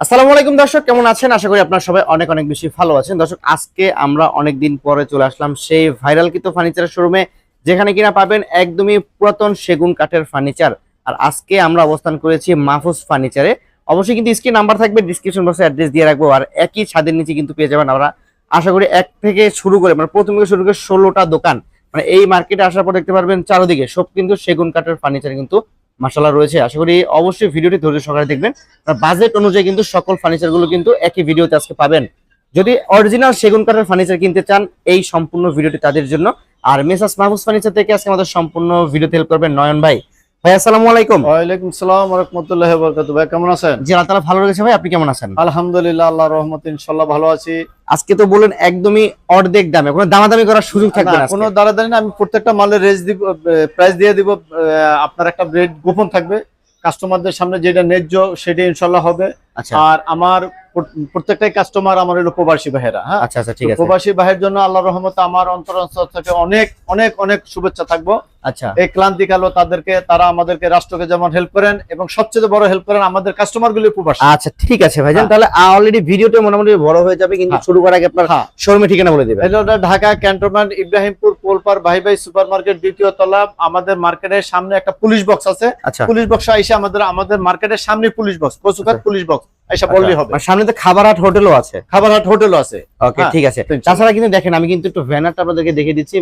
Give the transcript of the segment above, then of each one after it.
আসসালামু আলাইকুম দর্শক, কেমন আছেন? আশা করি আপনারা সবাই অনেক অনেক বেশি ভালো আছেন। দর্শক, আজকে আমরা অনেক দিন পরে চলে আসলাম সেই ভাইরাল কিতো ফার্নিচারের শোরুমে যেখানে কিনা পাবেন একদমই পুরাতন সেগুন কাঠের ফার্নিচার আর আজকে আমরা অবস্থান করেছি মাহফুজ ফার্নিচারে অবশ্যই কিন্তু স্ক্রিন নাম্বার থাকবে ডিসক্রিপশন বক্সে অ্যাড্রেস দিয়ে রাখব। আর একই ছাদের নিচে কিন্তু পেয়ে যাবেন আমরা আশা করি এক থেকে শুরু করে মানে প্রথম থেকে শুরু করে ষোলোটা দোকান। মানে এই মার্কেটে আসার পর দেখতে পারবেন চারদিকে সব কিন্তু সেগুন কাঠের ফার্নিচার কিন্তু মাসালা রয়েছে। আশা করি অবশ্যই ভিডিওটি ধৈর্য সহকারে দেখবেন। বাজেট অনুযায়ী কিন্তু সকল ফার্নিচারগুলো কিন্তু একই ভিডিওতে আজকে পাবেন। যদি অরিজিনাল সেগুন কাঠের ফার্নিচার কিনতে চান, এই সম্পূর্ণ ভিডিওটি তাদের জন্য। আর মেসাস মাহবুস ফার্নিচার থেকে আজকে আমাদের সম্পূর্ণ ভিডিওতে হেল্প করবেন নয়ন ভাই। ভাই আসসালামু আলাইকুম। ওয়ালাইকুম সালাম রহমতুল্লাহ বরকাত ভাই কেমন আছেন? জি আল্লাহ তাআলা ভালো রেখেছে ভাই আপনি কেমন আছেন? আলহামদুলিল্লাহ রহমত ভালো আছি। আজকে তো বলেন একদমই অর্ধেক দামে কোনো দামাদামি করার সুযোগ থাকবে না, কোনো। না আমি প্রত্যেকটা মালের রেজ দিব প্রাইস দিয়ে দিব আহ, আপনার একটা রেট গোপন থাকবে। কাস্টমারদের সামনে যেটা ন্যায্য সেটা ইনশাল্লাহ হবে। আর আমার প্র- প্রত্যেকটাই কাস্টমার আমার হলো প্রবাসী ভাইয়েরা হ্যাঁ? আচ্ছা আচ্ছা ঠিক আছে। প্রবাসী ভাইয়ের জন্য আল্লাহ রহমত আমার অন্তর থেকে অনেক অনেক অনেক শুভেচ্ছা থাকব। আচ্ছা। এই ক্লান্তিকালও তাদেরকে তারা আমাদেরকে রাষ্ট্রকে যেমন হেল্প করেন এবং সবচেয়ে বড় হেল্প করেন আমাদের কাস্টমার গুলি প্রবাসী। আচ্ছা ঠিক আছে ভাইজান। হ্যাঁ। তাহলে অলরেডি ভিডিওটা মোটামুটি বড় হয়ে যাবে কিন্তু হ্যাঁ। শুরু করার আগে আপনার হ্যাঁ। শোরুমে ঠিকানা বলে দিবেন। এটা ঢাকা ক্যান্টনমেন্ট ইব্রাহিমপুর পোলপার ভাই ভাই সুপার মার্কেট দ্বিতীয় তলা আমাদের মার্কেটের সামনে একটা পুলিশ বক্স আছে। আচ্ছা। পুলিশ বক্স আইসা আমাদের আমাদের মার্কেটের সামনে পুলিশ বক্স কচুকাত আচ্ছা। পুলিশ বক্স আইসা বললেই হবে। সামনে তো খাবার হাট হোটেলও আছে। খাবার হাট হোটেল আছে। ওকে হ্যাঁ, ঠিক আছে। তাছাড়া কিন্তু দেখেন আমি কিন্তু একটু ভ্যানারটা আপনাদেরকে দেখে দিচ্ছি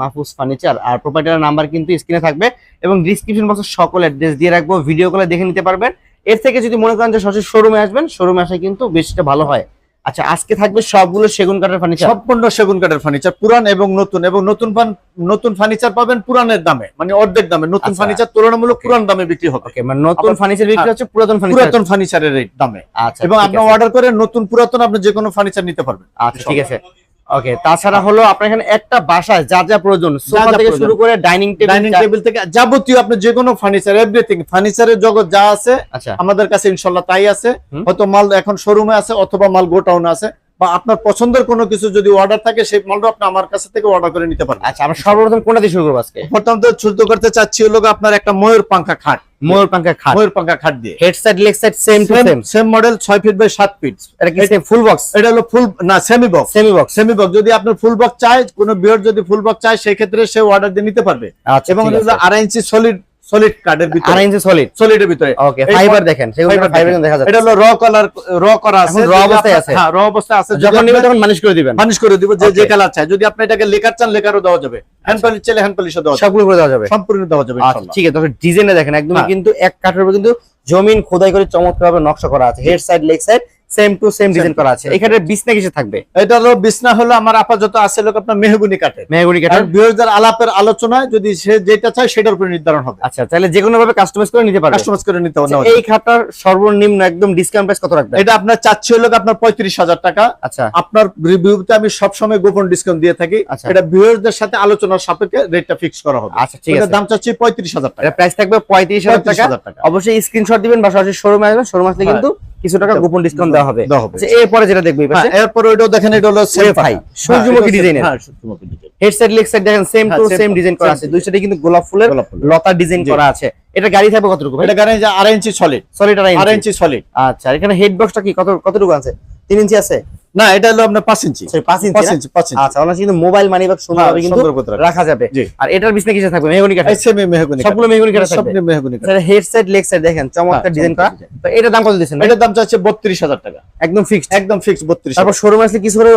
মাহফুজ ফার্নিচার আর প্রোপাইটার নাম্বার কিন্তু স্ক্রিনে থাকবে এবং ডিসক্রিপশন বক্সে সকল অ্যাড্রেস দিয়ে রাখব ভিডিও কলে দেখে নিতে পারবেন। এর থেকে যদি মনে করেন যে সরাসরি শোরুমে আসবেন শোরুমে আসা কিন্তু বেশটা ভালো হয়। আচ্ছা আজকে থাকবে সবগুলো সেগুন কাঠের ফার্নিচার সম্পূর্ণ সেগুন কাঠের ফার্নিচার পুরান এবং নতুন এবং নতুন নতুন ফার্নিচার পাবেন পুরানের দামে মানে অর্ধেক দামে। নতুন আচ্ছা। ফার্নিচার তুলনামূলক পুরান দামে বিক্রি হবে। ওকে মানে নতুন ফার্নিচার বিক্রি হ্যাঁ, হচ্ছে পুরাতন ফার্নিচার পুরাতন ফার্নিচারের দামে। আচ্ছা এবং আপনি অর্ডার করে নতুন পুরাতন আপনি যে কোনো ফার্নিচার নিতে পারবেন। আচ্ছা ঠিক আছে। ওকে তাছাড়া হলো আপনার এখানে একটা বাসায় যা যা প্রয়োজন সোফা থেকে শুরু করে ডাইনিং ডাইনিং টেবিল টেবিল থেকে যাবতীয় আপনি যে কোনো ফার্নিচার এভরিথিং ফার্নিচারের জগৎ যা আছে আচ্ছা। আমাদের কাছে ইনশাল্লাহ তাই আছে। হয়তো মাল এখন শোরুমে আছে অথবা মাল গোটাউনে আছে। বা আপনার পছন্দের কোনো কিছু যদি অর্ডার থাকে সেই মালটা আপনি আমার কাছ থেকে অর্ডার করে নিতে পারেন। আচ্ছা আমরা সর্বপ্রথম কোনটা দিয়ে শুরু করব আজকে? প্রথমত শুরু করতে চাচ্ছি হলো আপনার একটা ময়ূর পাঙ্খা খাট। ময়ূর পাঙ্খা খাট। ময়ূর পাঙ্খা খাট দিয়ে। Head side leg side same to same same মডেল ছয় ফিট বাই সাত ফিট এটা কি ফুল বক্স এটা হলো ফুল না semi box semi box semi box যদি আপনার ফুল বক্স চায় কোনো বিয়ার যদি ফুল বক্স চায় সেই ক্ষেত্রে সে অর্ডার দিয়ে নিতে পারবে। আচ্ছা এবং আড়াই ইঞ্চি সলিড সলিড কার্ডের ভিতরে। আড়াই ইঞ্চি সলিড সলিডের ভিতরে। ওকে ফাইবার দেখেন সেগুলো ফাইবার দেখা যাচ্ছে এটা হলো র কালার র করা আছে। যদি অবস্থায় আছে? হ্যাঁ র অবস্থায় আছে। যখন নেবেন তখন মালিশ করে দিবেন। মানিশ করে দিব যে যে কালার চাই যদি আপনি এটাকে লেকার চান লেকারও দেওয়া যাবে। হ্যান্ড পলিশ চাইলে হ্যান্ড পলিশও দেওয়া যাবে। সবগুলো দেওয়া যাবে। সম্পূর্ণ দেওয়া যাবে আচ্ছা ইনশাআল্লাহ ঠিক আছে তবে ডিজাইনে দেখেন একদমই হ্যাঁ। কিন্তু এক কাঠের উপর কিন্তু জমিন খোদাই করে চমৎকার ভাবে নকশা করা আছে। Head side leg side same to same design করা আছে। এখানে বিছনা কিসে থাকবে? এটা হলো বিছনা হলো আমার আপাতত আছে লোক আপনার মেহগুনি কাঠের। মেহগুনি কাঠের? বিয়ারদের আলাপের আলোচনায় যদি সে যেটা চায় সেটার উপরে নির্ধারণ হবে। আচ্ছা তাহলে যে কোনো ভাবে কাস্টমাইজ করে নিতে পারবে। কাস্টমাইজ করে নিতে আচ্ছা, হবে এই খাটটার সর্বনিম্ন একদম ডিসকাউন্ট প্রাইস কত রাখবেন? এটা আপনার চাচ্ছি হলো আপনার পঁয়ত্রিশ হাজার টাকা। আচ্ছা। আপনার রিভিউতে আমি সবসময় গোপন ডিসকাউন্ট দিয়ে থাকি। আচ্ছা। এটা ভিউয়ারদের সাথে আলোচনার সাপেক্ষে রেটটা ফিক্স করা হবে। আচ্ছা ঠিক আছে। দাম চাচ্ছি পঁয়ত্রিশ হাজার টাকা। এটা প্রাইস থাকবে পঁয়ত্রিশ হাজার টাকা। 35,000 টাকা। অবশ্যই স্ক্রিনশট দিবেন বা সরাসরি শোরুমে আসবেন। শোরুম আসলে হ্যাঁ। কিন্তু কিছু টাকা গোপন ডিসকাউন্ট দেওয়া হবে। আচ্ছা এরপরে যেটা দেখব পাশে। হ্যাঁ, এরপর ওইটাও দেখেন এটা হলো সেফাই সূর্যমুখী হ্যাঁ, এর। হ্যাঁ, সূর্যমুখী design head side leg side দেখেন সেম হ্যাঁ, টু সেম ডিজাইন করা আছে। to- দুই সাইডে কিন্তু গোলাপ ফুলের লতা ডিজাইন। করা আছে। এটা গাড়ি থাকবে কতটুকু এটা গাড়ি যে 8 inch solid solid 8 inch solid আচ্ছা এখানে হেড বক্সটা কি? কত কতটুকু আছে? 3 ইঞ্চি আছে? না এটা হলো আপনার ইঞ্চি। ইঞ্চি ইঞ্চি ইঞ্চি। আচ্ছা কিন্তু মোবাইল মানি ব্যাগ হ্যাঁ, কিন্তু রাখা। যাবে। আর এটার বিছনা কিসে থাকবে? মেহগনি কাঠে এই সেমি মেহগুনি। সবগুলো মেহগনি কাঠে থাকবে। সবগুলো মেহগুনি কাঠ। হেড সাইড লেগ সাইড দেখেন চমৎকার হ্যাঁ, ডিজাইন করা। চমৎকার তো এটার দাম কত দিচ্ছেন ভাই? এটার দাম চাচ্ছে বত্রিশ হাজার টাকা। একদম ফিক্সড একদম ফিক্সড বত্রিশ তারপর শোরুম আসলে কিছু করে?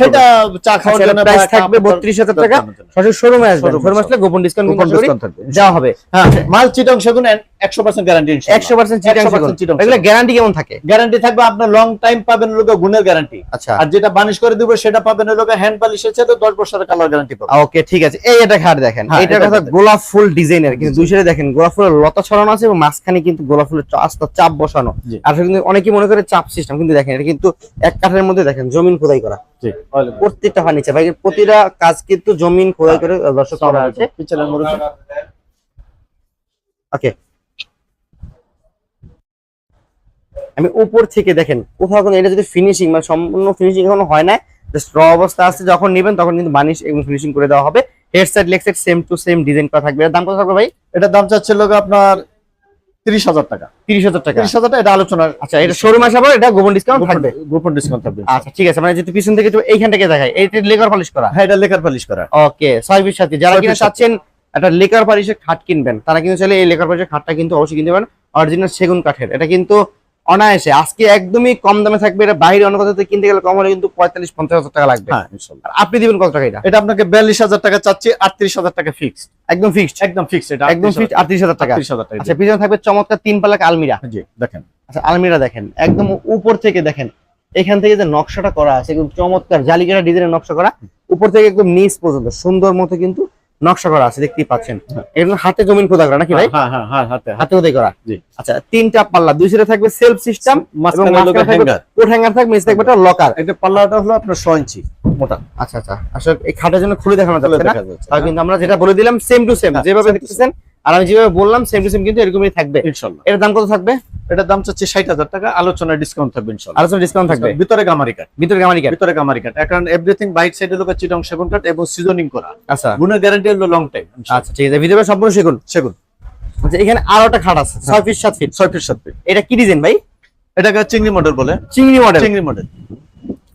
সেটা চা খাওয়ার জন্য প্রাইস থাকবে কাপ- বত্রিশ হাজার দরকার টাকা সরাসরি শোরুমে আসবেন শোরুমে আসলে গোপন ডিসকাউন্ট গোপন discount থাকবে। দেওয়া হবে। হ্যাঁ। মাল চিটং সেগুন একশো পার্সেন্ট গ্যারান্টি একশো পার্সেন্ট চিটাং 100% চিটাং এগুলো গ্যারান্টি কেমন থাকে? গ্যারান্টি থাকবে আপনার লং টাইম পাবেন লোক গুণের গ্যারান্টি আচ্ছা। আর যেটা বানিশ করে দিব সেটা পাবেন লোক হ্যান্ড পালিশের সাথে দশ বছরের কালার গ্যারান্টি পাবেন। ওকে ঠিক আছে। এই এটা খাট দেখেন। হ্যাঁ, এটা কথা গোলাপ ফুল ডিজাইনের কিন্তু দুই সাইডে দেখেন গোলাপ ফুলের লতা ছড়ানো আছে এবং মাঝখানে কিন্তু গোলাপ ফুলের আস্ত চাপ বসানো। আর কিন্তু অনেকেই মনে করে চাপ সিস্টেম কিন্তু দেখেন এটা কিন্তু এক কাঠের মধ্যে দেখেন জমিন খোদাই করা। প্রত্যেকটা ফার্নিচার ভাই প্রতিটা কাজ কিন্তু জমিন খোদাই করে দর্শক করা আছে ওকে। আমি উপর থেকে দেখেন কোথাও কোনো এটা যদি ফিনিশিং মানে সম্পূর্ণ ফিনিশিং এখনও হয় না জাস্ট র অবস্থা আছে যখন নেবেন তখন কিন্তু বানিশ এবং ফিনিশিং করে দেওয়া হবে। Head side leg side same to same design করা থাকবে। এর দাম কত থাকবে ভাই? এটার দাম চাচ্ছে লোক আপনার তিরিশ হাজার টাকা। তিরিশ হাজার টাকা। তিরিশ হাজার টাকা এটা আলোচনা। আচ্ছা এটা শোরুম পর এটা গোপন ডিসকাউন্ট থাকবে? গোপন ডিসকাউন্ট থাকবে। আচ্ছা ঠিক আছে মানে যেহেতু পিছন থেকে একটু এইখান থেকে দেখায় এটা লেকার পলিশ করা? হ্যাঁ এটা লেখার পালিশ করা। ওকে ছয় পিস সাথে যারা কিনা চাচ্ছেন একটা লেকার পালিশের খাট কিনবেন তারা কিন্তু চাইলে এই লেকার পালিশের খাটটা কিন্তু অবশ্যই কিনতে পারেন। অরিজিনাল সেগুন কাঠের। এটা কিন্তু অনায়াসে আজকে একদমই কম দামে থাকবে এটা বাইরে অন্য কোথাও থেকে কিনতে গেলে কম হলে কিন্তু পঁয়তাল্লিশ পঞ্চাশ হাজার টাকা লাগবে। হ্যাঁ আপনি দিবেন কত টাকা এটা? এটা আপনাকে বিয়াল্লিশ হাজার টাকা চাচ্ছি আটত্রিশ হাজার টাকা ফিক্সড একদম ফিক্সড একদম ফিক্সড এটা একদম ফিক্সড আটত্রিশ হাজার টাকা। আটত্রিশ হাজার টাকা আচ্ছা পিছনে থাকবে চমৎকার তিন পালাক আলমিরা। জি দেখেন। আচ্ছা আলমিরা দেখেন একদম উপর থেকে দেখেন এখান থেকে যে নকশাটা করা আছে একদম চমৎকার জালিকাটা ডিজাইনের নকশা করা উপর থেকে একদম নিচ পর্যন্ত সুন্দর মতো কিন্তু নকশা করা আছে দেখতেই পাচ্ছেন। এটা এগুলো হাতে জমিন খোদা করা নাকি ভাই? হ্যাঁ হ্যাঁ হ্যাঁ হাতে হাতে। খোদাই করা। জি। আচ্ছা তিনটা পাল্লা দুই সাইডে থাকবে সেলফ সিস্টেম এবং মাঝখানে হ্যাঙ্গার কোট হ্যাঙ্গার থাকবে নিচে থাকবে একটা লকার এটা পাল্লাটা হলো আপনার 6 ইঞ্চি মোটা। আচ্ছা আচ্ছা। আসলে এই খাটের জন্য খুলে দেখানো যাচ্ছে না। যাচ্ছে কিন্তু আমরা যেটা বলে দিলাম সেম টু সেম হ্যাঁ, যেভাবে দেখতেছেন আর আমি যেভাবে বললাম সেম টু সেম কিন্তু এরকমই থাকবে। ইনশাল্লাহ। এর দাম কত থাকবে? এটার দাম চাচ্ছি ষাট হাজার টাকা আলোচনায় ডিসকাউন্ট থাকবে ইনশাল্লাহ। আলোচনা ডিসকাউন্ট থাকবে? ভিতরে গামারি কাঠ ভিতরে গামারি কাট ভিতরে গামারি কাঠ এখন এভরিথিং বাইক সাইডে লোক চিটং সেগুন কাঠ এবং সিজনিং করা। আচ্ছা। গুণের গ্যারান্টি হলো লং টাইম আচ্ছা ঠিক আছে। ভিতরে সম্পূর্ণ সেগুন? সেগুন। আচ্ছা এখানে আরও একটা খাট আছে ছয় ফিট সাত ফিট ছয় ফিট সাত ফিট এটা কি ডিজাইন ভাই? এটাকে চিংড়ি মডেল বলে। চিংড়ি মডেল চিংড়ি মডেল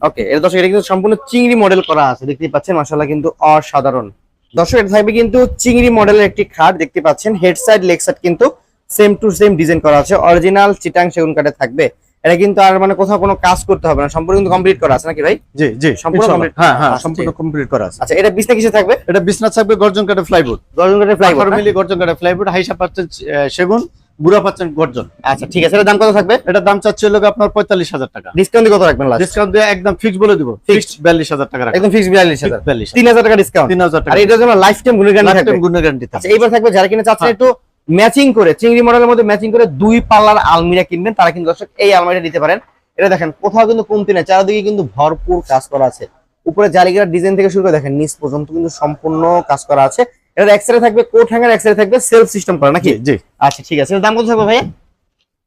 ওকে এটা দর্শক এটা কিন্তু সম্পূর্ণ চিংড়ি মডেল করা আছে। দেখতেই পাচ্ছেন মাশাআল্লাহ কিন্তু অসাধারণ। দর্শক এটা থাকবে কিন্তু চিংড়ি মডেলের একটি খাট দেখতে পাচ্ছেন। হেড সাইড লেগ সাইড কিন্তু সেম টু সেম ডিজাইন করা আছে। অরিজিনাল চিটাং সেগুন কাঠে থাকবে। এটা কিন্তু আর মানে কোথাও কোনো কাজ করতে হবে না। সম্পূর্ণ কিন্তু কমপ্লিট করা আছে নাকি ভাই? জি জি সম্পূর্ণ কমপ্লিট হ্যাঁ হ্যাঁ সম্পূর্ণ কমপ্লিট করা আছে। আচ্ছা এটা বিছনা কিসে থাকবে? এটা বিছনা থাকবে গর্জন কাঠের ফ্লাইবোর্ড গর্জন কাঠের ফ্লাইবোর্ড ফর্মালি মিলি গর্জন কাঠের ফ্লাইবোর্ড হাইসা পাচ্ছেন সেগুন। বুড়া পাচ্ছেন গর্জন। আচ্ছা ঠিক আছে এটার দাম কত থাকবে? এটার দাম চাচ্ছে লোক আপনার পঁয়তাল্লিশ হাজার টাকা। ডিসকাউন্ট কত রাখবেন ডিসকাউন্ট দিয়ে একদম ফিক্স বলে দিব। ফিক্সড বিয়াল্লিশ হাজার টাকা একদম ফিক্স বিয়াল্লিশ হাজার। বিয়াল্লিশ তিন হাজার টাকা ডিসকাউন্ট তিন হাজার টাকা এটার জন্য লাইফ টাইম গুণের গ্যারান্টি থাকবে। গুণের গ্যারান্টি আচ্ছা এইবার থাকবে যারা কিনা চাচ্ছেন হ্যাঁ। একটু ম্যাচিং করে চিংড়ি মডেলের মধ্যে ম্যাচিং করে দুই পাল্লার আলমিরা কিনবেন তারা কিন্তু দর্শক এই আলমারিটা নিতে পারেন। এটা দেখেন কোথাও কিন্তু কমতি নেই চারিদিকে কিন্তু ভরপুর কাজ করা আছে। উপরে জালিগার ডিজাইন থেকে শুরু করে দেখেন নিচ পর্যন্ত কিন্তু সম্পূর্ণ কাজ করা আছে। এটা এক্সরে থাকবে কোট হ্যাঙ্গার এক্সরে থাকবে সেলফ সিস্টেম করা নাকি? জি আচ্ছা ঠিক আছে। এটার দাম কত থাকবে ভাইয়া?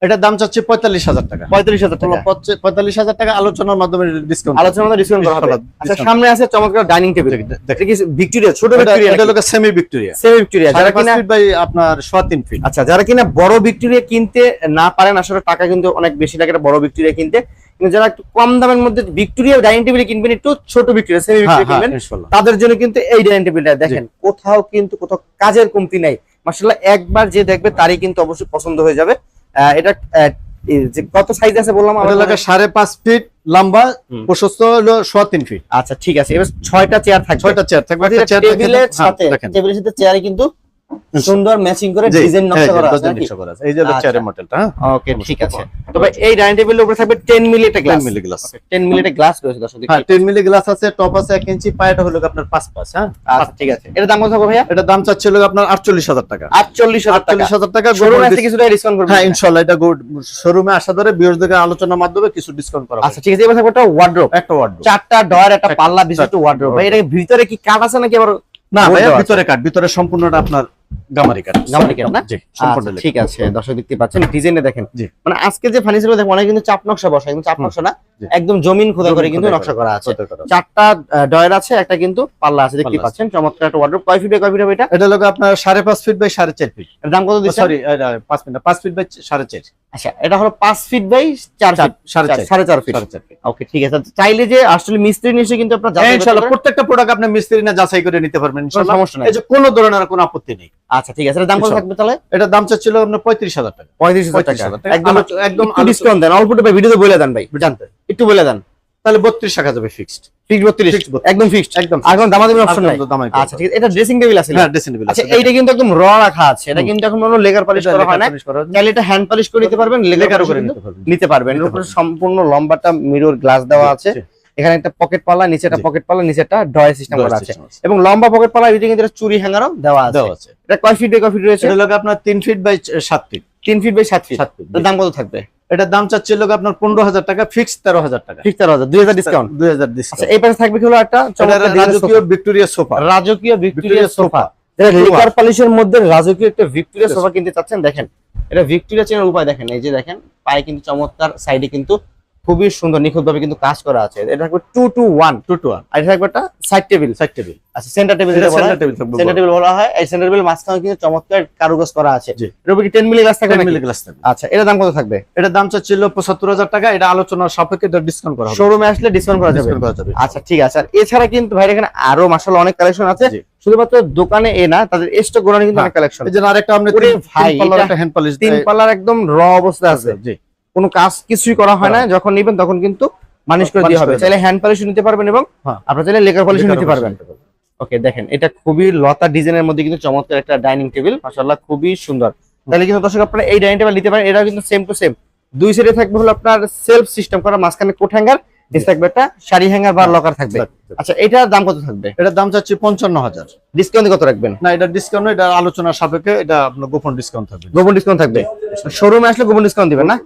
এটার দাম চাচ্ছে পঁয়তাল্লিশ হাজার টাকা। পঁয়ত্রিশ হাজার টাকা। পঁয়তাল্লিশ হাজার টাকা আলোচনার মাধ্যমে ডিসকাউন্ট আলোচনা মধ্যে ডিসকাউন্ট করা হবে। আচ্ছা সামনে আছে চমৎকার ডাইনিং টেবিল ভিক্টোরিয়া ছোট ভিক্টোরিয়া এটা লোক সেমি ভিক্টোরিয়া সেমি ভিক্টোরিয়া যারা কিনা বাই আপনার সোয়া তিন ফিট আচ্ছা যারা কিনা বড় ভিক্টোরিয়া কিনতে না পারেন আসলে টাকা কিন্তু অনেক বেশি লাগে বড় ভিক্টোরিয়া কিনতে। কিন্তু যারা একটু কম দামের মধ্যে ভিক্টোরিয়া ডাইনিং টেবিল কিনবেন একটু ছোট ভিক্টোরিয়া সেমি ভিক্টোরিয়া কিনবেন তাদের জন্য কিন্তু এই ডাইনিং টেবিলটা দেখেন কোথাও কিন্তু কোথাও কাজের কমতি নাই। মাসাল্লাহ একবার যে দেখবে তারই কিন্তু অবশ্যই পছন্দ হয়ে যাবে। এটা কত সাইজ আছে বললাম আমার লাগে সাড়ে পাঁচ ফিট লম্বা প্রশস্ত হলো সোয়া তিন ফিট আচ্ছা ঠিক আছে। এবার ছয়টা চেয়ার থাকবে। ছয়টা চেয়ার থাকবে টেবিলের সাথে টেবিলের সাথে চেয়ারে কিন্তু সুন্দর ম্যাচিং করে ডিজাইন হ্যাঁ, নকশা করা আছে নকশা করা আছে। এই যে আচ্ছা। চেয়ারের মডেলটা হ্যাঁ? ওকে ঠিক আছে। তবে এই ডাইনিং টেবিলের উপরে থাকবে 10 মিলি একটা glass 10 milli glass 10 milli glass রয়েছে দর্শক হ্যাঁ 10 মিলি গ্লাস আছে টপ আছে 1 ইঞ্চি পায়াটা হলো আপনার 5 পাঁচ হ্যাঁ? আচ্ছা ঠিক আছে। এটা দাম কত হবে ভাইয়া? এটা দাম চাচ্ছিল আপনার 48000 টাকা। 48000 টাকা। 48000 টাকা শোরুমে আসলে কিছু ডিসকাউন্ট হ্যাঁ ইনশাআল্লাহ এটা গোল্ড শোরুমে আসা ধরে বিয়র্সদের আলোচনার মাধ্যমে কিছু ডিসকাউন্ট করা আচ্ছা ঠিক আছে এবার একটা ওয়ার্ড্রোব একটা ওয়ার্ড চারটা ডয়ার একটা পাল্লা বিশিষ্ট ওয়ার্ড্রোব ভাই। এটা ভিতরে কি কাঠ আছে নাকি আবার না আছে? ভিতরে কাট ভিতরে সম্পূর্ণটা আপনার গামারি কাট গামারি কাঠ না? জি সম্পূর্ণ ঠিক আছে দর্শক দেখতে পাচ্ছেন ডিজাইনটা দেখেন। মানে আজকে যে অনেক কিন্তু চাপ নকশা বসা কিন্তু চাপ হুম, নকশা না একদম জমিন খোদা করে কিন্তু নকশা করা, আছে। চারটা ডয়ার আছে একটা কিন্তু পাল্লা আছে দেখতে পাচ্ছেন চমৎকার একটা ওয়ার্ড্রোব কয় ফিট কয় ফিট হবে এটা? এটা লোক আপনার সাড়ে পাঁচ ফিট বাই সাড়ে চার ফিট এর দাম কত দিচ্ছেন? সরি পাঁচ ফিট না পাঁচ ফিট বাই সাড়ে চার। আচ্ছা এটা হলো পাঁচ ফিট বাই চার ফিট সাড়ে চার ফিট ওকে ঠিক আছে। চাইলে যে আসলে মিস্ত্রি নিশ্চয়ই কিন্তু আপনার ইনশাআল্লাহ প্রত্যেকটা প্রোডাক্ট আপনি মিস্ত্রি না যাচাই করে নিতে পারবেন ইনশাআল্লাহ। সমস্যা নাই। এই যে কোনো ধরনের কোনো আপত্তি নেই। আচ্ছা ঠিক আছে। দাম কত থাকবে তাহলে? এটা দাম চাচ্ছিল আপনার পঁয়ত্রিশ হাজার টাকা। পঁয়ত্রিশ হাজার টাকা। 35,000 টাকা। একদম একদম একদম ডিসকাউন্ট দেন। অল্প টাকা ভিডিওতে বলে দেন ভাই। জানতে। একটু বলে দেন। তাহলে বত্রিশ টাকা যাবে ফিক্সড ফিক্স 32 একদম ফিক্সড একদম আর কোনো দামাদামি অপশন নাই? আচ্ছা ঠিক আছে। এটা ড্রেসিং টেবিল আছে হ্যাঁ ড্রেসিং টেবিল আচ্ছা এইটা কিন্তু একদম র রাখা আছে। এটা কিন্তু এখন কোনো লেগার পলিশ করা হয় না। চাইলে এটা হ্যান্ড পলিশ করে নিতে পারবেন লেগার করে নিতে পারবেন। নিতে পারবেন। এর উপরে সম্পূর্ণ লম্বাটা মিরর গ্লাস দেওয়া আছে। এখানে একটা পকেট পাল্লা নিচে একটা। পকেট পাল্লা নিচে একটা ডয় সিস্টেম করা আছে। এবং লম্বা পকেট পাল্লা ভিতরে কিন্তু চুরি হ্যাঙ্গারও দেওয়া আছে। দেওয়া আছে। এটা কয় ফিট বাই কয় ফিট রয়েছে? এটা লোক আপনার তিন ফিট বাই সাত ফিট তিন ফিট বাই সাত ফিট দাম কত থাকবে? এটার দাম চাচ্ছিল লোক আপনার পনেরো হাজার টাকা ফিক্স তেরো হাজার টাকা। ফিক্স তেরো হাজার দুই হাজার ডিসকাউন্ট দুই হাজার আচ্ছা ডিসকাউন্ট এই পাশে থাকবে কি হলো একটা রাজকীয় ভিক্টোরিয়া সোফা রাজকীয় ভিক্টোরিয়া সোফা পলিশের মধ্যে রাজকীয় একটা ভিক্টোরিয়া সোফা কিনতে চাচ্ছেন দেখেন। এটা ভিক্টোরিয়া চেনার উপায় দেখেন এই যে দেখেন পায়ে কিন্তু চমৎকার সাইডে কিন্তু খুবই সুন্দর নিখুঁত ভাবে কিন্তু কাজ করা আছে। এটা থাকবে two two one two two one আর এটা থাকবে একটা সাইড টেবিল সাইড টেবিল আচ্ছা সেন্টার টেবিল সেন্টার টেবিল থাকবে সেন্টার টেবিল বলা হয়। এই সেন্টার টেবিল মাঝখানে কিন্তু চমৎকার কারুকাজ করা আছে। এর উপরে কি 10 মিলি গ্লাস থাকবে 10 মিলি গ্লাস থাকবে। আচ্ছা এটার দাম কত থাকবে? এটার দাম চাচ্ছিল পঁচাত্তর হাজার টাকা। এটা আলোচনার সাপেক্ষে এটা ডিসকাউন্ট করা হবে। শোরুমে আসলে ডিসকাউন্ট করা যাবে। ডিসকাউন্ট করা যাবে। আচ্ছা ঠিক আছে। আর এছাড়া কিন্তু ভাই এখানে আরও মাশাআল্লাহ অনেক কালেকশন আছে। শুধুমাত্র দোকানে এ না তাদের স্টক গোডাউনে কিন্তু হ্যাঁ। অনেক কালেকশন এই জন্য আরেকটা আমরা তিন- পাল্লার একটা হ্যান্ড পলিশ তিন পাল্লার একদম র অবস্থা আছে। জি। কোনো কাজ কিছুই করা হয় না যখন নেবেন তখন কিন্তু মানিশ করে দিয়ে হবে। চাইলে হ্যান্ড পলিশ নিতে পারবেন এবং হ্যাঁ। আপনারা চাইলে লেকার পলিশ নিতে পারবেন। ওকে দেখেন এটা খুবই লতা ডিজাইনের মধ্যে কিন্তু চমৎকার একটা ডাইনিং টেবিল মাশাআল্লাহ খুবই সুন্দর। তাহলে কিন্তু দর্শক আপনারা এই ডাইনিং টেবিল নিতে পারেন এটাও কিন্তু সেম টু সেম দুই সাইডে থাকবে হলো আপনার সেলফ সিস্টেম করা মাঝখানে কোট হ্যাঙ্গার থাকবে একটা শাড়ি হ্যাঙ্গার বা লকার থাকবে। আচ্ছা। এটার দাম কত থাকবে? এটার দাম চাচ্ছি পঞ্চান্ন হাজার। ডিসকাউন্ট কত রাখবেন? না এটা ডিসকাউন্ট এটা আলোচনার সাপেক্ষে এটা আপনার গোপন ডিসকাউন্ট থাকবে। গোপন ডিসকাউন্ট থাকবে? শোরুমে আসলে গোপন ডিসকাউন্ট দিবেন না?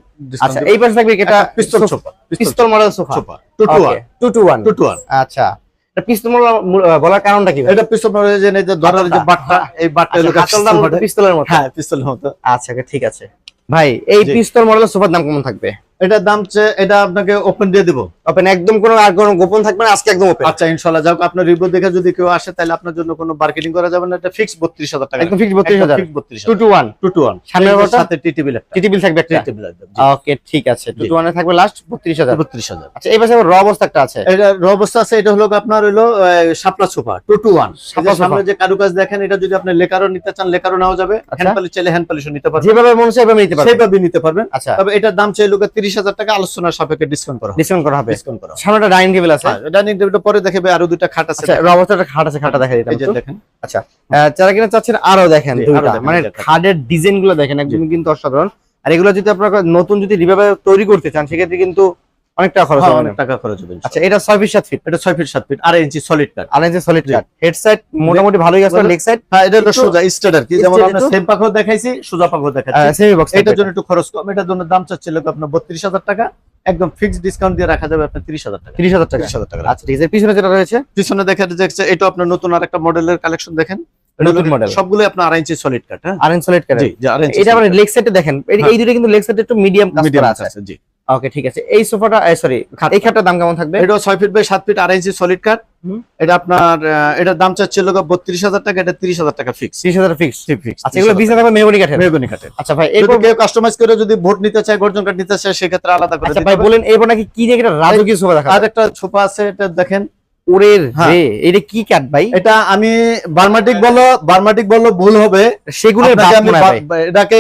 আচ্ছা এই পাশে থাকবে এটা? Pistol sofa pistol model sofa sofa two two one two two one two two one আচ্ছা এটা পিস্তল বলার কারণটা কি এটা পিস্তল মানে যে এই যে ধরার যে বাটটা। এই বাটটা আচ্ছা, হলো পিস্তলের মতো। হ্যাঁ মতো। আচ্ছা ঠিক আছে। ভাই এই। পিস্তল মডেলের সোফার দাম কেমন থাকবে? এটার দাম এটা আপনাকে ওপেন দিয়ে দিব। ওপেন একদম কোনো আর কোনো গোপন থাকবে না আজকে একদম ওপেন আচ্ছা ইনশাল্লাহ যাক আপনার রিভিউ দেখে যদি কেউ আসে তাহলে আপনার জন্য কোনো মার্কেটিং করা যাবে না এটা ফিক্স বত্রিশ হাজার টাকা। একদম ফিক্স বত্রিশ হাজার। ফিক্স বত্রিশ two two one two two one সামনের বারোটা? সাথে টি টেবিল একটা। টি টেবিল থাকবে একটা। টি টেবিল একদম ওকে ঠিক আছে। টু জি। টু ওয়ানে থাকবে লাস্ট বত্রিশ হাজার। বত্রিশ হাজার। আচ্ছা এই পাশে র অবস্থা একটা আছে। এটা র অবস্থা আছে এটা হলো আপনার হলো শাপলা সোফা টু টু ওয়ান শাপলা সোফা। সামনে যে কারুকাজ দেখেন এটা যদি আপনি লেকারও নিতে চান লেকারও নেওয়া যাবে। হ্যান্ড পালিশ চাইলে হ্যান্ড পালিশও নিতে পারবেন। যেভাবে মনে চাই এভাবে নিতে পারবেন। সেইভাবে নিতে পারবেন। আচ্ছা। তবে এটার দাম চাই লোকের তিরিশ হাজার টাকা আলোচনার সাপেক্ষে ডিসকাউন্ট করা ডিসকাউন্ট করা হবে। ডিসকাউন্ট করা সামনে একটা ডাইনিং টেবিল আছে। হ্যাঁ, ডাইনিং টেবিলটা পরে দেখবে আরও দুইটা খাট আছে। আচ্ছা অবস্থাটা খাট আছে খাটটা দেখা দেখেন। আচ্ছা যারা কিনা চাচ্ছেন আরও দেখেন মানে খাটের ডিজাইনগুলো দেখেন একদম কিন্তু অসাধারণ। আর এগুলো যদি আপনারা নতুন যদি রিভাবে তৈরি করতে চান সেক্ষেত্রে কিন্তু অনেক টাকা খরচ হ্যাঁ, হবে অনেক টাকা খরচ হবে আচ্ছা এটা ফিট ফিট এটা ফিট ইঞ্চি সলিড আর এই সলিড কাট হেড সাইড মোটামুটি ভালোই আছে লেগ সাইড হ্যাঁ এটা হলো সোজা স্ট্রেট আর কি। যেমন আমরা সেম পাখও দেখাইছি সোজা পাখও দেখাচ্ছি। সেমি বক্স এটার জন্য একটু খরচ কম। এটার জন্য দাম চাচ্ছিল আপনার টাকা। একদম ফিক্সড ডিসকাউন্ট দিয়ে রাখা যাবে আপনার তিরিশ হাজার টাকা। আচ্ছা ঠিক আছে। পিছনে যেটা রয়েছে? পিছনে দেখা যাচ্ছে এটা আপনার নতুন আর একটা মডেলের কালেকশন দেখেন নতুন model। সবগুলো আপনার আড়াই ইঞ্চি সলিড কাঠ হ্যাঁ। আর এন সলিড কাট জি জি আড়াই ইঞ্চি এটা মানে লেগ সাইডে দেখেন। এই- দুটো কিন্তু লেগ সাইডে একটু মিডিয়াম কাজ মিডিয়াম করা আছে। আছে জি। ওকে ঠিক আছে। এই সোফাটা সরি এই খাটটার দাম কেমন থাকবে? এটা ছয় ফিট বাই সাত ফিট আড়াই ইঞ্চি সলিড কাট। এটা আপনার এটা এটার দাম চাচ্ছিল বত্রিশ হাজার টাকা এটা তিরিশ হাজার টাকা ফিক্স তিরিশ হাজার ফিক্স ফিক্স আচ্ছা এগুলো বিছনা টাকা মেহগনি কাঠের? মেহগনি কাঠের। আচ্ছা ভাই এরপর কেউ কাস্টমাইজ করে যদি ভোট নিতে চায় গর্জন কাঠ নিতে চায় সেক্ষেত্রে আলাদা করে আচ্ছা ভাই বলেন এরপর নাকি কি দেখে রাজকীয় সোফা দেখা আর একটা সোফা আছে এটা দেখেন। ওরের হ্যাঁ। রে এটা কি কাঠ ভাই? এটা আমি বার্মাটিক বলো বার্মাটিক বলো ভুল হবে। সেগুলোর আপনাকে বাপ আমি মনে এটাকে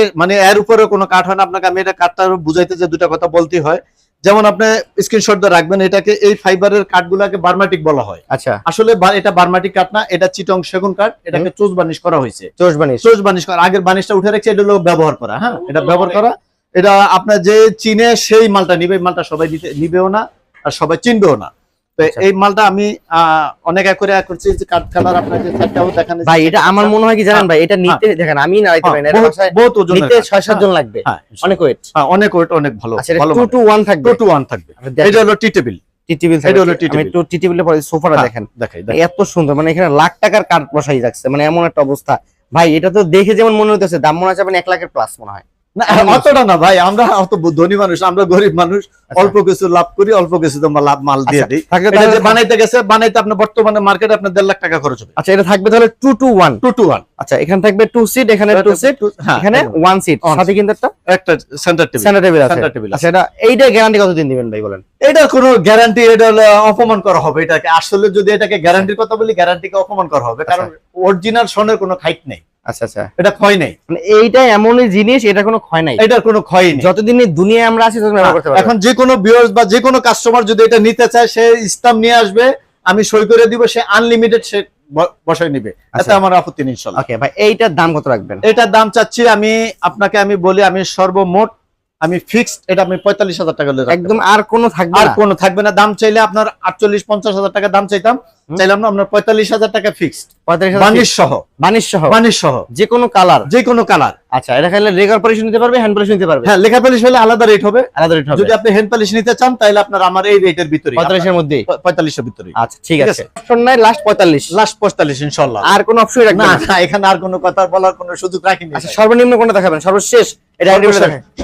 এর উপরে কোনো কাঠ হয় না আপনাকে আমি এটা কাঠটা বুঝাইতে যে দুটা কথা বলতে হয়। যেমন আপনি স্ক্রিনশট দিয়ে রাখবেন এটাকে এই ফাইবারের কাঠগুলোকে বার্মাটিক বলা হয়। আচ্ছা। আসলে এটা বার্মাটিক কাঠ না এটা চিটং সেগুন কাঠ এটাকে বানিশ করা হয়েছে। চোষ বানিশ। করা। আগের বানিশটা উঠে রেখেছে এটা হলো ব্যবহার করা হ্যাঁ? এটা ব্যবহার করা। এটা আপনার যে চিনে সেই মালটা নিবে মালটা সবাই নিতে নিবেও না আর সবাই চিনবেও না। তো আচ্ছা। এই মালটা আমি অনেক করে করছি যে কাঠ কালার আপনাকে দেখানো ভাই এটা আমার মনে হয় কি জানেন ভাই এটা নিতে দেখেন আমি পারি না এটা বহুত- ওজনের নিতে কাঠ। ছয় সাত জন লাগবে হ্যাঁ, অনেক ওয়েট হ্যাঁ, অনেক ওয়েট অনেক ভালো আচ্ছা ভালো টু টু ওয়ান থাকবে। টু টু ওয়ান থাকবে এটা হলো টি টেবিল টি টেবিল এটা হলো। টি টেবিলে হ্যাঁ। এত সুন্দর মানে এখানে লাখ টাকার কাঠ বসাই যাচ্ছে মানে এমন একটা অবস্থা। ভাই এটা তো দেখে যেমন মনে হইতেছে দাম মনে হচ্ছে এক লাখের প্লাস মনে হয়। না অতটা না ভাই আমরা অত ধনী মানুষ আমরা গরিব মানুষ অল্প কিছু লাভ করি অল্প কিছু তোমরা লাভ মাল দিয়ে আচ্ছা, দিই। এটা বানাইতে গেছে বানাইতে আপনার বর্তমানে মার্কেটে আপনার দেড় লাখ টাকা খরচ হবে। আচ্ছা এটা থাকবে তাহলে two two one two two one আচ্ছা এখানে থাকবে টু সিট এখানে টু সিট এখানে ওয়ান সিট সাথে কিন্তু একটা একটা সেন্টার টেবিল সেন্টার টেবিল আছে। সেন্টার টেবিল আচ্ছা এটা এইটা গ্যারান্টি কতদিন দিবেন ভাই বলেন? এটা কোনো গ্যারান্টি এটা অপমান করা হবে এটাকে। আসলে যদি এটাকে গ্যারান্টির কথা বলি গ্যারান্টিকে অপমান করা হবে। কারণ অরিজিনাল সোনের কোনো খাইট নেই। আচ্ছা আচ্ছা। এটা ক্ষয় নেই। মানে এইটা এমনই জিনিস এটা কোনো ক্ষয় নাই। এটার কোনো ক্ষয় নেই। যতদিন দুনিয়ায় আমরা আছি ততদিন ব্যবহার করতে পারব। এখন যে কোনো ভিউয়ার্স বা যে কোনো কাস্টমার যদি এটা নিতে চায় সে নিয়ে আসবে আমি সই করে দিব সে আনলিমিটেড সে বসায় নিবে। আচ্ছা। আমার আপত্তি নেই ইনশাল্লাহ। ওকে ভাই এইটার দাম কত রাখবেন? এটার দাম চাচ্ছি আমি আপনাকে আমি বলি আমি সর্বমোট আমি ফিক্সড এটা আমি পঁয়তাল্লিশ হাজার টাকা একদম আর কোনো থাকবে আর কোনো থাকবে না। দাম চাইলে আপনার আটচল্লিশ পঞ্চাশ হাজার টাকা দাম চাইতাম। চাইলাম না আপনার পঁয়তাল্লিশ হাজার টাকা ফিক্সড পঁয়তাল্লিশ বানিশ সহ বানিশ সহ। বানিশ সহ। যে কোনো কালার যে কোনো কালার আচ্ছা এটা খাইলে রেগার পলিশ নিতে পারবে হ্যান্ড পলিশ নিতে পারবে? হ্যাঁ লেখা পলিশ হলে আলাদা রেট হবে। আলাদা রেট হবে। যদি আপনি হ্যান্ড পলিশ নিতে চান তাহলে আপনার আমার এই রেটের ভিতরে পঁয়তাল্লিশের মধ্যেই পঁয়তাল্লিশের ভিতরে আচ্ছা ঠিক আছে। অপশন নাই লাস্ট পঁয়তাল্লিশ। লাস্ট পঁয়তাল্লিশ ইনশাল্লাহ আর কোনো অপশন রাখবেন না। না এখানে আর কোনো কথা বলার কোনো সুযোগ রাখিনি। আচ্ছা সর্বনিম্ন কোনটা দেখাবেন? সর্বশেষ? এটা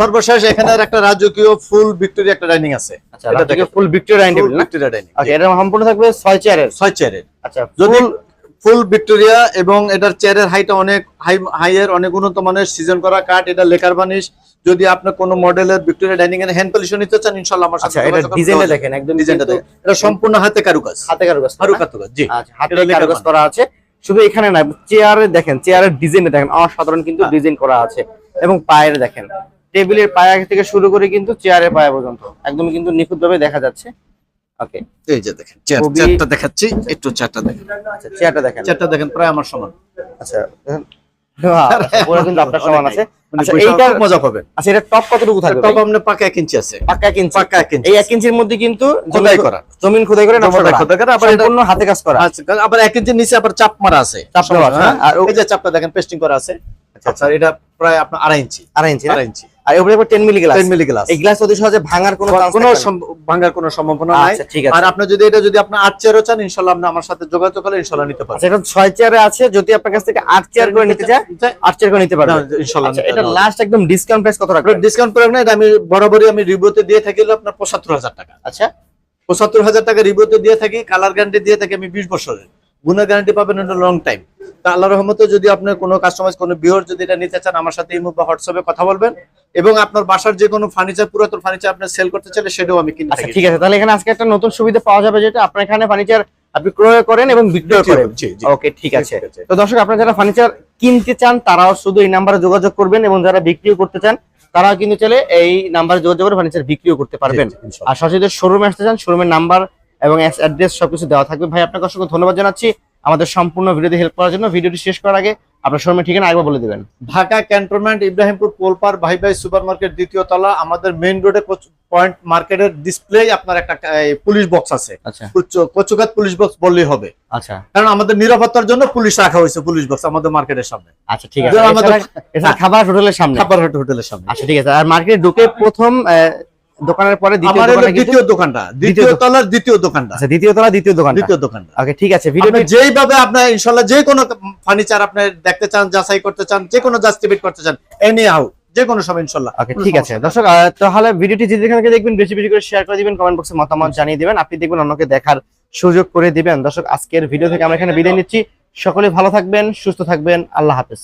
সর্বশেষ- এখানে একটা রাজকীয় ফুল ভিক্টোরিয়া একটা ডাইনিং আছে। আচ্ছা এটা এটা থেকে full Victoria dining table Victoria dining. Okay এটা সম্পূর্ণ থাকবে ছয় চেয়ারের? ছয় চেয়ারের। আচ্ছা যদি ফুল ভিক্টোরিয়া এবং এটার চেয়ারের হাইটা অনেক হাই হাইয়ের অনেক উন্নত মানের সিজন করা কাঠ এটা লেকার বানিশ যদি আপনি কোনো মডেলের ভিক্টোরিয়া ডাইনিং এর হ্যান্ড পলিশন নিতে চান ইনশাআল্লাহ আমার সাথে আচ্ছা এটা যোগাযোগ ডিজাইনটা দেখেন একদম ডিজাইনটা দেখেন। এটা সম্পূর্ণ হাতে কারুকাজ। হাতে কারুকাজ করা। কারুকাজ জি। আচ্ছা হাতে এটা কারুকাজ করা আছে। শুধু এখানে না চেয়ারে দেখেন চেয়ারের ডিজাইনে দেখেন অসাধারণ কিন্তু। ডিজাইন করা আছে। এবং পায়ের দেখেন। টেবিলের পায়া থেকে শুরু করে কিন্তু চেয়ারের পায়া পর্যন্ত। একদম কিন্তু নিখুঁত ভাবে দেখা যাচ্ছে। ওকে এই যে দেখেন চেয়ার চেয়ারটা দেখাচ্ছি একটু চেয়ারটা দেখেন। আচ্ছা চেয়ারটা দেখেন। চেয়ারটা দেখেন প্রায় আমার সমান। আচ্ছা দেখেন। পুরো কিন্তু আপনার সমান আছে। মানে আচ্ছা, এইটার- মজা পাবেন। আচ্ছা এটা টপ কতটুকু থাকবে টপ ভাই? আপনি পাকা এক ইঞ্চি আছে। পাক্কা এক ইঞ্চি। পাকা এক ইঞ্চি এই এক ইঞ্চির মধ্যে কিন্তু খোদাই করা। জমিন খোদাই করে নকশা করা। খোদাই করা, আবার সম্পূর্ণ হাতে কাজ করা। আচ্ছা আবার এক ইঞ্চির নিচে আবার চাপ মারা আছে। চাপ দেওয়া আছে, হ্যাঁ? আর ও- এই যে চাপটা দেখেন পেস্টিং করা আছে। আচ্ছা এটা প্রায় আপনার আড়াই ইঞ্চি। আড়াই ইঞ্চি আড়াই ইঞ্চি। আর উপরে আবার 10 milli glass ten milli glass এই গ্লাস অতি সহজে ভাঙার কোনো কোনো থাকবে না। সম্ভ- ভাঙার কোনো সম্ভাবনা নাই। আচ্ছা ঠিক আছে। আর আপনি যদি এটা যদি আপনি আট চেয়ারও চান ইনশাল্লাহ আপনি আমার সাথে যোগাযোগ করলে ইনশাল্লাহ নিতে পারবেন। আচ্ছা এটা ছয় চেয়ারে আছে যদি আপনার কাছ থেকে চেয়ার করে নিতে আট চেয়ার করে নিতে পারবেন। আচ্ছা, এটা লাস্ট একদম ডিসকাউন্ট প্রাইস কত রাখবেন? ডিসকাউন্ট না এটা আমি বরাবরই আমি রিভিউতে দিয়ে থাকি আপনার পঁচাত্তর হাজার টাকা। আচ্ছা। পঁচাত্তর হাজার টাকা রিভিউতে দিয়ে থাকি কালার গ্যারান্টি দিয়ে থাকি আমি বিশ বছরের। গুণের গ্যারান্টি পাবেন এটা লং টাইম তা আল্লাহ রহমতে যদি আপনার কোনো কাস্টমাইজ কোনো বিহর যদি এটা নিতে চান আমার সাথে ইমো বা হোয়াটসঅ্যাপে কথা বলবেন এবং আপনার বাসার যে কোনো ফার্নিচার পুরাতন ফার্নিচার আপনি সেল করতে চাইলে সেটাও আমি কিনে আচ্ছা ঠিক আছে তাহলে এখানে আজকে একটা নতুন সুবিধা পাওয়া যাবে যেটা আপনার এখানে ফার্নিচার আপনি ক্রয় করেন এবং বিক্রয় করেন। ওকে ঠিক আছে। তো দর্শক আপনারা যারা ফার্নিচার কিনতে চান তারাও শুধু এই নাম্বারে যোগাযোগ করবেন এবং যারা বিক্রিও করতে চান তারাও কিন্তু চলে এই নাম্বারে যোগাযোগ করে ফার্নিচার বিক্রিও করতে পারবেন। আর সরাসরি শোরুমে আসতে চান শোরুমের নাম্বার এবং অ্যাড্রেস সবকিছু দেওয়া থাকবে। ভাই আপনাকে অসংখ্য ধন্যবাদ জানাচ্ছি। আমাদের সম্পূর্ণ ভিডিওতে হেল্প করার জন্য ভিডিওটি শেষ করার আগে আপনার শোরুমের ঠিকানা একবার বলে দিবেন। ঢাকা ক্যান্টনমেন্ট ইব্রাহিমপুর পোলপার ভাই ভাই সুপার মার্কেট দ্বিতীয় তলা আমাদের মেইন রোডে পয়েন্ট মার্কেটের ডিসপ্লে আপনার একটা পুলিশ বক্স আছে। আচ্ছা। কচু- পুলিশ বক্স বললেই হবে। আচ্ছা। কারণ আমাদের নিরাপত্তার জন্য পুলিশ রাখা হয়েছে পুলিশ বক্স আমাদের মার্কেটের সামনে। আচ্ছা ঠিক আছে। আমাদের- খাবার হোটেলের সামনে। খাবার হাট হোটেলের সামনে। আচ্ছা ঠিক আছে। আর মার্কেটে ঢুকে প্রথম আহ, দোকানের পরে দ্বিতীয় দোকানটা দ্বিতীয় দ্বিতীয় তলার দ্বিতীয় দোকানটা। আচ্ছা দ্বিতীয় তলা দ্বিতীয় দোকান দ্বিতীয় দোকানটা। ওকে ঠিক আছে যেইভাবে আপনার ইনশাল্লাহ যে কোনো ফার্নিচার আপনি দেখতে চান যাচাই করতে চান যে কোনো করতে চান এনি হাউ যে কোনো সময় ইনশাল্লাহ ওকে ঠিক আছে। দর্শক তাহলে ভিডিওটি যে থেকে দেখবেন বেশি বেশি করে শেয়ার করে দিবেন কমেন্ট বক্সে মতামত জানিয়ে দিবেন। আপনি দেখবেন অন্যকে দেখার সুযোগ করে দিবেন। দর্শক আজকের ভিডিও থেকে আমরা এখানে বিদায় নিচ্ছি। সকলে ভালো থাকবেন সুস্থ থাকবেন। আল্লাহ হাফেজ।